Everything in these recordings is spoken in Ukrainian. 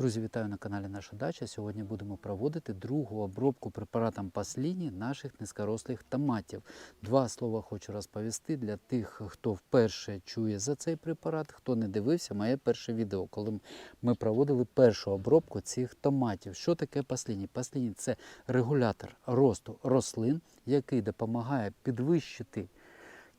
Друзі, вітаю на каналі Наша Дача. Сьогодні будемо проводити другу обробку препаратом Пасліні наших низькорослих томатів. Два слова хочу розповісти для тих, хто вперше чує за цей препарат, хто не дивився моє перше відео, коли ми проводили першу обробку цих томатів. Що таке Пасліні? Пасліні це регулятор росту рослин, який допомагає підвищити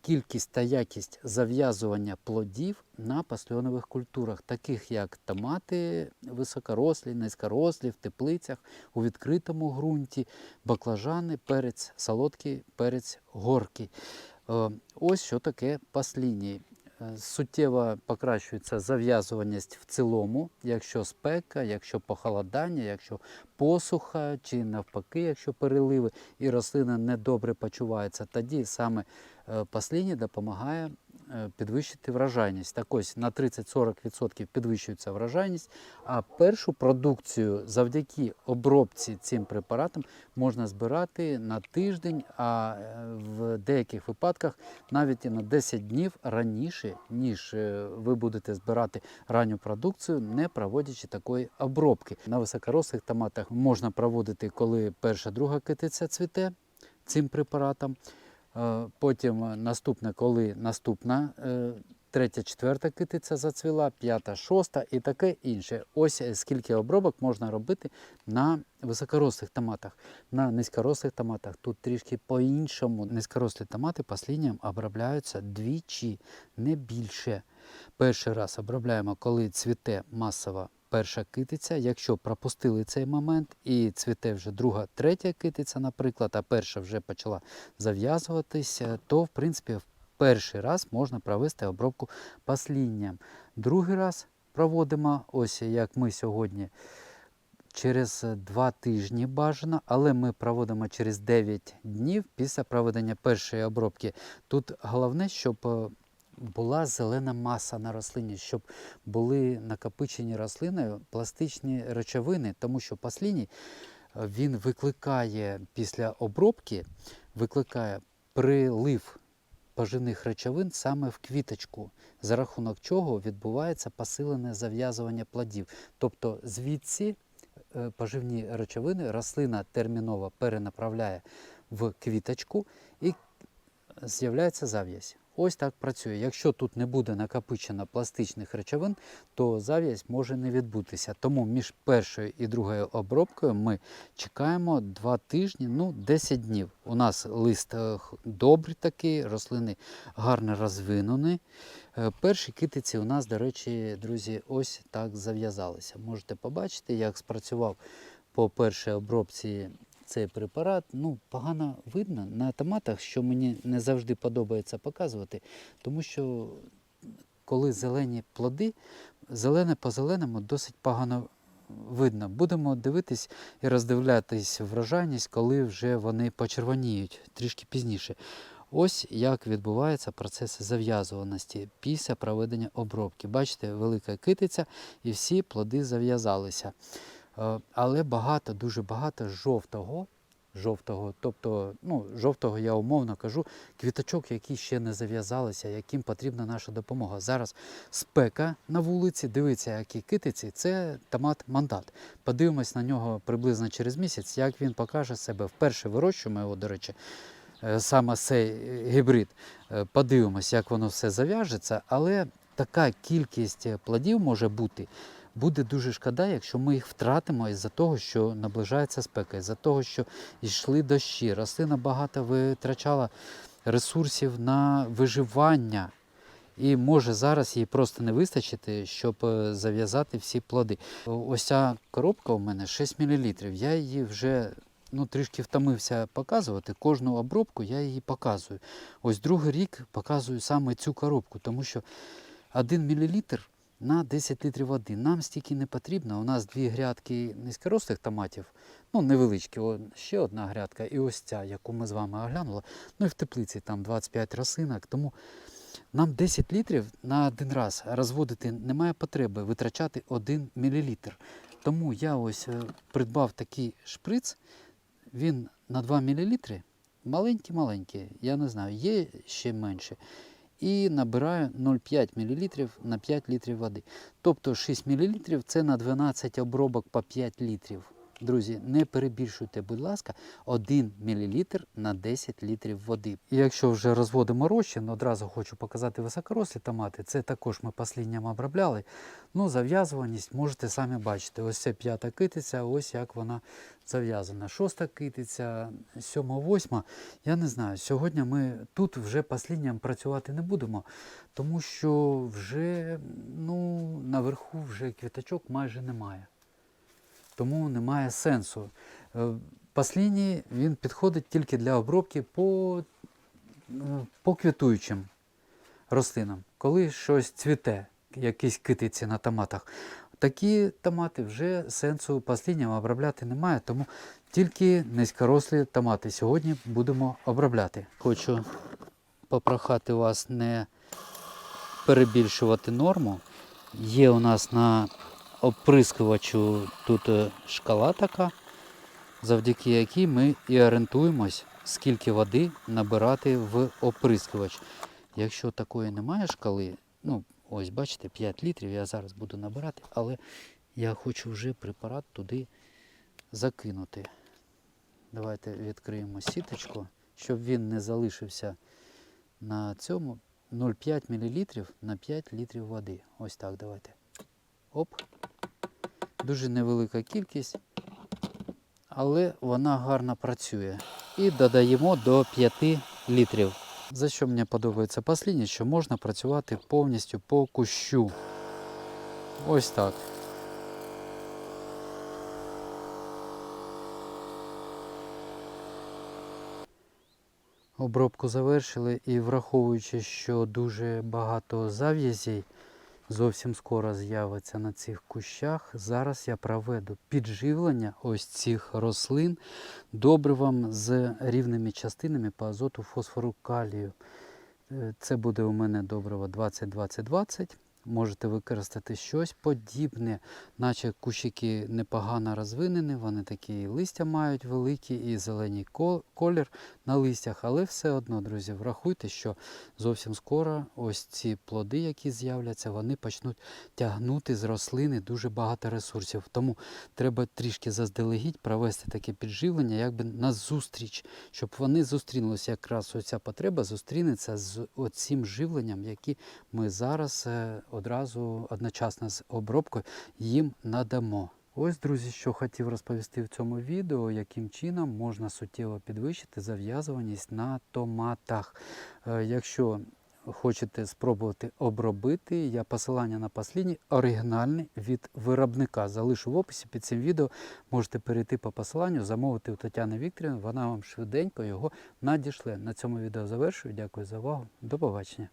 кількість та якість зав'язування плодів на пасльонових культурах, таких як томати високорослі, низькорослі, в теплицях, у відкритому ґрунті, баклажани, перець, солодкий перець горький. Е, Ось що таке пасліні. Е, Суттєво покращується зав'язуваність в цілому, якщо спека, якщо похолодання, якщо посуха чи навпаки, якщо переливи і рослина недобре почувається, тоді саме е, пасліні допомагає е, підвищити врожайність. Так ось на 30-40% підвищується врожайність, а першу продукцію завдяки обробці цим препаратом можна збирати на тиждень, а е, в деяких випадках навіть і на 10 днів раніше, ніж е, ви будете збирати ранню продукцію, не проводячи такої обробки. На високорослих томатах можна проводити, коли перша друга китиця цвіте цим препаратом. Потім е, наступне, коли наступна е, третя, четверта китиця зацвіла, п'ята, шоста і таке інше. Ось е, скільки обробок можна робити на високорослих томатах. На низькорослих томатах тут трішки по-іншому. Низькорослі томати паслінням обробляються двічі, не більше. Перший раз обробляємо, коли цвіте масова перша китиця. Якщо пропустили цей момент і цвіте вже друга, третя китиця, наприклад, а перша вже почала зав'язуватися, то в принципі в перший раз можна провести обробку паслінням. Другий раз проводимо, ось як ми сьогодні. Через два тижні бажано, але ми проводимо через 9 днів після проведення першої обробки. Тут головне, щоб е, була зелена маса на рослині, щоб були накопичені рослиною пластичні речовини, тому що пасліній е, він викликає після обробки, викликає прилив поживних речовин саме в квіточку, за рахунок чого відбувається посилене зав'язування плодів. Тобто звідси е, поживні речовини рослина терміново перенаправляє в квіточку і з'являється зав'язь. Ось так працює. Якщо тут не буде накопичено пластичних речовин, то зав'язь може не відбутися. Тому між першою і другою обробкою ми чекаємо 2 тижні, ну 10 днів. У нас лист е, добрий такий, рослини гарно розвинені. Е, Перші китиці у нас, до речі, друзі, ось так зав'язалися. Можете побачити, як спрацював по першій обробці цей препарат. Ну, погано видно на томатах, що мені не завжди подобається показувати, тому що коли зелені плоди, зелене по зеленому досить погано видно. Будемо дивитись і роздивлятись врожайність, коли вже вони почервоніють трішки пізніше. Ось як відбувається процес зав'язуваності після проведення обробки. Бачите, велика китиця і всі плоди зав'язалися. Е, Але багато, дуже багато жовтого, жовтого, тобто, ну, жовтого я умовно кажу, квіточок, які ще не зав'язалися, яким потрібна наша допомога. Зараз спека на вулиці, дивіться, які китиці, це томат мандат. Подивимось на нього приблизно через місяць, як він покаже себе. Вперше вирощуємо його, до речі, е, саме цей гібрид. Е, Подивимось, як воно все зав'яжеться, але така кількість плодів може бути. Буде дуже шкода, якщо ми їх втратимо із-за того, що наближається спека, із-за того, що йшли дощі. Рослина багато витрачала ресурсів на виживання. І може зараз їй просто не вистачити, щоб е, зав'язати всі плоди. Ось ця коробка у мене 6 мл. Я її вже ну, трішки втомився показувати. Кожну обробку я її показую. Ось другий рік показую саме цю коробку, тому що 1 мл на 10 літрів води. Нам стільки не потрібно. У нас дві грядки низькорослих томатів, ну невеличкі, ще одна грядка, і ось ця, яку ми з вами оглянули. Ну і в теплиці там 25 рослинок. Тому нам 10 літрів на один раз розводити немає потреби витрачати 1 мл. Тому я ось е, придбав такий шприц, він на 2 мл, маленький-маленький, я не знаю, є ще менше. І набираю 0,5 мл на 5 літрів води. Тобто 6 мл це на 12 обробок по 5 літрів. Друзі, не перебільшуйте, будь ласка, 1 мл на 10 літрів води. І якщо вже розводимо розчин, одразу хочу показати високорослі томати. Це також ми паслінням обробляли. Ну, зав'язуваність можете самі бачити. Ось це п'ята китиця, ось як вона зав'язана. Шоста китиця, сьома, восьма. Я не знаю. Сьогодні ми тут вже паслінням працювати не будемо, тому що вже ну, наверху вже квіточок майже немає тому немає сенсу. Е, Пасліні він підходить тільки для обробки по, е, по квітуючим рослинам, коли щось цвіте, якісь китиці на томатах. Такі томати вже сенсу паслінням обробляти немає, тому тільки низькорослі томати сьогодні будемо обробляти. Хочу попрохати вас не перебільшувати норму. Є у нас на оприскувачу тут е, шкала така, завдяки якій ми і орієнтуємось, скільки води набирати в оприскувач. Якщо такої немає шкали, ну ось бачите, 5 літрів я зараз буду набирати, але я хочу вже препарат туди закинути. Давайте відкриємо сіточку, щоб він не залишився на цьому 0,5 мл на 5 літрів води. Ось так давайте. Оп. Дуже невелика кількість, але вона гарно працює. І додаємо до 5 літрів. За що мені подобається посліднє, що можна працювати повністю по кущу. Ось так. Обробку завершили і враховуючи, що дуже багато зав'язей зовсім скоро з'явиться на цих кущах. Зараз я проведу підживлення ось цих рослин добривом з рівними частинами по азоту, фосфору, калію. Е, Це буде у мене добриво 20-20-20. Можете використати щось подібне, наче кущики непогано розвинені, вони такі листя мають великі, і зелений колір на листях, але все одно, друзі, врахуйте, що зовсім скоро ось ці плоди, які з'являться, вони почнуть тягнути з рослини дуже багато ресурсів. Тому треба трішки заздалегідь провести таке підживлення, якби на зустріч, щоб вони зустрінулися. Якраз оця потреба зустрінеться з оцим живленням, які ми зараз е, одразу одночасно з обробкою їм надамо. Ось, друзі, що хотів розповісти в цьому відео, яким чином можна суттєво підвищити зав'язуваність на томатах. Е, Якщо хочете спробувати обробити, я посилання на послідній оригінальний від виробника. Залишу в описі під цим відео. Можете перейти по посиланню, замовити у Тетяни Вікторівни, вона вам швиденько його надішле. На цьому відео завершую. Дякую за увагу. До побачення.